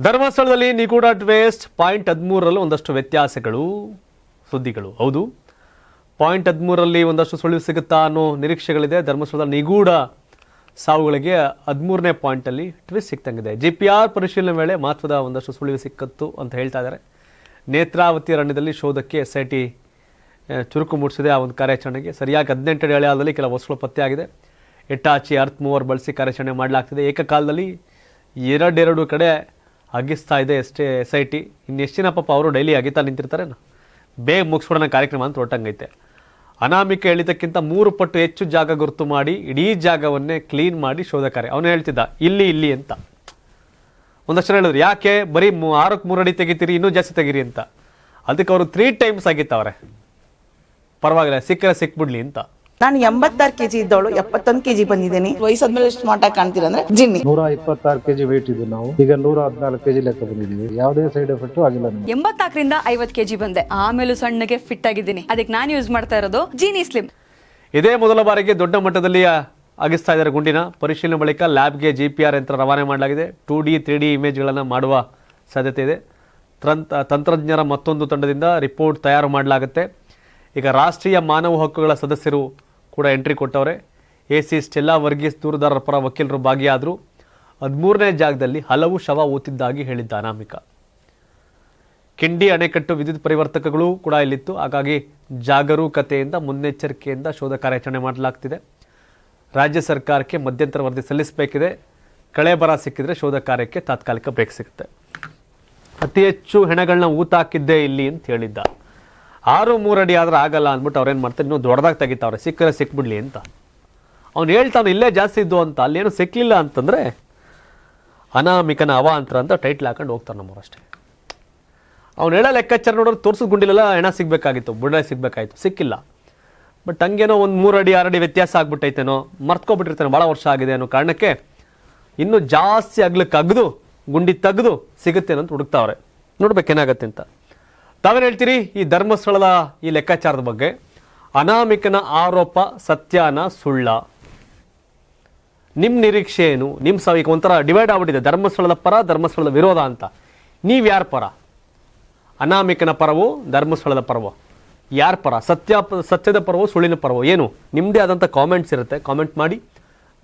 ಧರ್ಮಸ್ಥಳದಲ್ಲಿ ನಿಗೂಢ twist point ಹದಿಮೂರರಲ್ಲಿ ಒಂದಷ್ಟು ವ್ಯತ್ಯಾಸಗಳು, ಸುದ್ದಿಗಳು. ಹೌದು. ಪಾಯಿಂಟ್ ಹದಿಮೂರರಲ್ಲಿ ಒಂದಷ್ಟು ಸುಳಿವು ಸಿಗುತ್ತಾ ಅನ್ನೋ ನಿರೀಕ್ಷೆಗಳಿದೆ. ಧರ್ಮಸ್ಥಳದ ನಿಗೂಢ ಸಾವುಗಳಿಗೆ ಹದಿಮೂರನೇ ಪಾಯಿಂಟಲ್ಲಿ ಟ್ವಿಸ್ಟ್ ಸಿಕ್ತಂಗಿದೆ. ಜಿ ಪಿ ಆರ್ ಪರಿಶೀಲನೆ ವೇಳೆ ಮಹತ್ವದ ಒಂದಷ್ಟು ಸುಳಿವು ಸಿಕ್ಕತ್ತು ಅಂತ ಹೇಳ್ತಾ ಇದ್ದಾರೆ. ನೇತ್ರಾವತಿ ಅರಣ್ಯದಲ್ಲಿ ಶೋಧಕ್ಕೆ ಎಸ್ ಐ ಟಿ ಚುರುಕು ಮೂಡಿಸಿದೆ. ಆ ಒಂದು ಕಾರ್ಯಾಚರಣೆಗೆ ಸರಿಯಾಗಿ ಹದಿನೆಂಟು ಎಳೆಯಾದಲ್ಲಿ ಕೆಲ ವಸ್ತುಗಳು ಪತ್ತೆಯಾಗಿದೆ. ಎಟ್ಟಾಚಿ ಅರ್ಥ್ ಮೂವರ್ ಬಳಸಿ ಕಾರ್ಯಾಚರಣೆ ಮಾಡಲಾಗ್ತಿದೆ. ಏಕಕಾಲದಲ್ಲಿ ಎರಡೆರಡು ಕಡೆ ಅಗಿಸ್ತಾ ಇದೆ ಎಷ್ಟೇ ಎಸ್ ಐ ಟಿ ಇನ್ನು ಎಷ್ಟು ಜನ ಪಾಪ ಅವರು ಡೈಲಿ ಅಗಿತಾ ನಿಂತಿರ್ತಾರೆ ಬೇಗ ಮುಗಿಸ್ಬಿಡೋಣ ಕಾರ್ಯಕ್ರಮ ಅಂತ ಹೊರಟಂಗೈತೆ ಅನಾಮಿಕ ಹೇಳಿದ್ದಕ್ಕಿಂತ ಮೂರು ಪಟ್ಟು ಹೆಚ್ಚು ಜಾಗ ಗುರುತು ಮಾಡಿ, ಇಡೀ ಜಾಗವನ್ನೇ ಕ್ಲೀನ್ ಮಾಡಿ ಶೋಧ ಕಾರ್ಯ. ಅವನು ಹೇಳ್ತಿದ್ದ, ಇಲ್ಲಿ ಇಲ್ಲಿ ಅಂತ. ಒಂದಷ್ಟು ಜನ ಹೇಳಿದ್ರು, ಯಾಕೆ? ಬರೀ ಮೂ- ಆರಕ್ಕೆ ಮೂರು ಅಡಿ ತೆಗಿತೀರಿ, ಇನ್ನೂ ಜಾಸ್ತಿ ತೆಗೀರಿ ಅಂತ. ಅದಕ್ಕೆ ಅವರು ತ್ರೀ ಟೈಮ್ಸ್ ಆಗಿತ್ತವ್ರೆ ಪರವಾಗಿಲ್ಲ ಸಿಕ್ಕರೆ ಸಿಕ್ಬಿಡ್ಲಿ ಅಂತ. ನಾನು ಎಂಬತ್ತಾರು ಕೆಜಿ ಇದ್ದವಳು ಎಪ್ಪತ್ತೊಂದು ಕೆಜಿ ಬಂದಿದ್ದೀನಿ. ವಯಸ್ಸಾದ್ಮೇಲೆ ಎಷ್ಟು ಆಗಿ ಕಾಣ್ತೀರಾ ಅಂದ್ರೆ ಜಿನ್ನಿ. ನೂರ ಇಪ್ಪತ್ತಾರು ಕೆಜಿ ವೇಟ್ ಇದ್ದು ನಾವು. ಈಗ ನೂರ ಹದಿನಾಲ್ಕು ಕೆಜಿ ಲೆಕ್ಕ ಬಂದಿದ್ದೀವಿ. ಯಾವುದೇ ಸೈಡ್ ಎಫೆಕ್ಟ್ ಆಗಿಲ್ಲ ಎಂಬತ್ತಾಕರಿಂದ ಎಂಬತ್ನಾಲ್ಕರಿಂದ ಐವತ್ ಕೆಜಿ ಬಂದೆ. ಆಮೇಲೆ ಸಣ್ಣಗೆ ಫಿಟ್ ಆಗಿದ್ದೀನಿ. ಅದಕ್ಕೆ ನಾನು ಯೂಸ್ ಮಾಡ್ತಾ ಇರೋದು ಜೀನಿ ಸ್ಲಿಮ್ ಇದೇ ಮೊದಲ ಬಾರಿಗೆ ದೊಡ್ಡ ಮಟ್ಟದಲ್ಲಿ ಆಗಿಸ್ತಾ ಅಗಿಸ್ತಾ ಇದ್ದಾರೆ ಗುಂಡಿನ. ಪರಿಶೀಲನೆ ಬಳಿಕ ಲ್ಯಾಬ್ಗೆ ಜಿ ಪಿ ಆರ್ ಯಂತ್ರ ರವಾನೆ ಮಾಡಲಾಗಿದೆ. ಟೂ ಡಿ ತ್ರೀ ಡಿ ಇಮೇಜ್ಗಳನ್ನು ಮಾಡುವ ಸಾಧ್ಯತೆ ಇದೆ. ತಂತ್ರ ತಂತ್ರಜ್ಞರ ಮತ್ತೊಂದು ತಂಡದಿಂದ ರಿಪೋರ್ಟ್ ತಯಾರು ಮಾಡಲಾಗುತ್ತೆ. ಈಗ ರಾಷ್ಟ್ರೀಯ ಮಾನವ ಹಕ್ಕುಗಳ ಸದಸ್ಯರು ಕೂಡ ಎಂಟ್ರಿ ಕೊಟ್ಟವ್ರೆ. ಎ ಸಿ ಸ್ಟೆಲ್ಲಾ ವರ್ಗೀಸ್ ದೂರದಾರರ ಪರ ವಕೀಲರು ಭಾಗಿಯಾದರು. ಹದಿಮೂರನೇ ಜಾಗದಲ್ಲಿ ಹಲವು ಶವ ಓತಿದ್ದಾಗಿ ಹೇಳಿದ್ದ ಅನಾಮಿಕ. ಕಿಂಡಿ ಅಣೆಕಟ್ಟು ವಿದ್ಯುತ್ ಪರಿವರ್ತಕಗಳು ಕೂಡ ಇಲ್ಲಿತ್ತು. ಹಾಗಾಗಿ ಜಾಗರೂಕತೆಯಿಂದ ಮುನ್ನೆಚ್ಚರಿಕೆಯಿಂದ ಶೋಧ ಕಾರ್ಯಾಚರಣೆ ಮಾಡಲಾಗ್ತಿದೆ. ರಾಜ್ಯ ಸರ್ಕಾರಕ್ಕೆ ಮಧ್ಯಂತರ ವರದಿ ಸಲ್ಲಿಸಬೇಕಿದೆ. ಕಳೆ ಬರ ಸಿಕ್ಕಿದ್ರೆ ಶೋಧ ಕಾರ್ಯಕ್ಕೆ ತಾತ್ಕಾಲಿಕ ಬ್ರೇಕ್ ಸಿಗುತ್ತೆ. ಅತಿ ಹೆಚ್ಚು ಹೆಣಗಳನ್ನ ಊತಾಕಿದ್ದೇ ಇಲ್ಲಿ ಅಂತ ಹೇಳಿದ್ದ. ಆರು ಮೂರು ಅಡಿ ಆದರೆ ಆಗಲ್ಲ ಅಂದ್ಬಿಟ್ಟು ಅವ್ರೇನು ಮಾಡ್ತಾರೆ? ಇನ್ನೂ ದೊಡ್ಡದಾಗಿ ತೆಗಿತಾವ್ರೆ. ಸಿಕ್ಕರೆ ಸಿಕ್ಬಿಡ್ಲಿ ಅಂತ. ಅವ್ನು ಹೇಳ್ತಾನೆ, ಇಲ್ಲೇ ಜಾಸ್ತಿ ಇದ್ದು ಅಂತ. ಅಲ್ಲೇನು ಸಿಕ್ಕಲಿಲ್ಲ ಅಂತಂದರೆ ಅನಾಮಿಕನ ಅವಾಂತರ ಅಂತ ಟೈಟ್ಲ್ ಹಾಕೊಂಡು ಹೋಗ್ತಾರೆ ಅಷ್ಟೇ. ಅವ್ನು ಹೇಳೋ ಲೆಕ್ಕಾಚಾರ ನೋಡೋರು ತೋರಿಸಿದ ಗುಂಡಿಲೆಲ್ಲ ಹೆಣ ಸಿಗಬೇಕಾಗಿತ್ತು ಬುಡ ಸಿಗಬೇಕಾಯ್ತು ಸಿಕ್ಕಿಲ್ಲ. ಬಟ್ ಹಂಗೇನೋ ಒಂದು ಮೂರು ಅಡಿ ಆರಡಿ ವ್ಯತ್ಯಾಸ ಆಗ್ಬಿಟ್ಟೈತೇನೋ. ಮರ್ತ್ಕೊಬಿಟ್ಟಿರ್ತಾನೆ ಭಾಳ ವರ್ಷ ಆಗಿದೆ ಅನ್ನೋ ಕಾರಣಕ್ಕೆ ಇನ್ನೂ ಜಾಸ್ತಿ ಅಗ್ಲಕ್ಕೆ ಅಗ್ದು ಗುಂಡಿ ತೆಗೆದು ಸಿಗುತ್ತೆ ಅಂತ ಹುಡುಕ್ತಾವ್ರೆ. ನೋಡ್ಬೇಕೇನಾಗತ್ತೆ ಅಂತ. ತಾವೇನು ಹೇಳ್ತೀರಿ ಈ ಧರ್ಮಸ್ಥಳದ ಈ ಲೆಕ್ಕಾಚಾರದ ಬಗ್ಗೆ. ಅನಾಮಿಕನ ಆರೋಪ ಸತ್ಯಾನ ಸುಳ್ಳ. ನಿಮ್ಮ ನಿರೀಕ್ಷೆ ಏನು? ನಿಮ್ಮ ಸ, ಈಗ ಒಂಥರ ಡಿವೈಡ್ ಆಗ್ಬಿಟ್ಟಿದೆ. ಧರ್ಮಸ್ಥಳದ ಪರ, ಧರ್ಮಸ್ಥಳದ ವಿರೋಧ ಅಂತ. ನೀವು ಯಾರ ಪರ? ಅನಾಮಿಕನ ಪರವೋ, ಧರ್ಮಸ್ಥಳದ ಪರವೋ? ಯಾರ ಪರ? ಸತ್ಯ, ಸತ್ಯದ ಪರವೋ, ಸುಳ್ಳಿನ ಪರವೋ? ಏನು? ನಿಮ್ಮದೇ ಆದಂಥ ಕಾಮೆಂಟ್ಸ್ ಇರುತ್ತೆ. ಕಾಮೆಂಟ್ ಮಾಡಿ.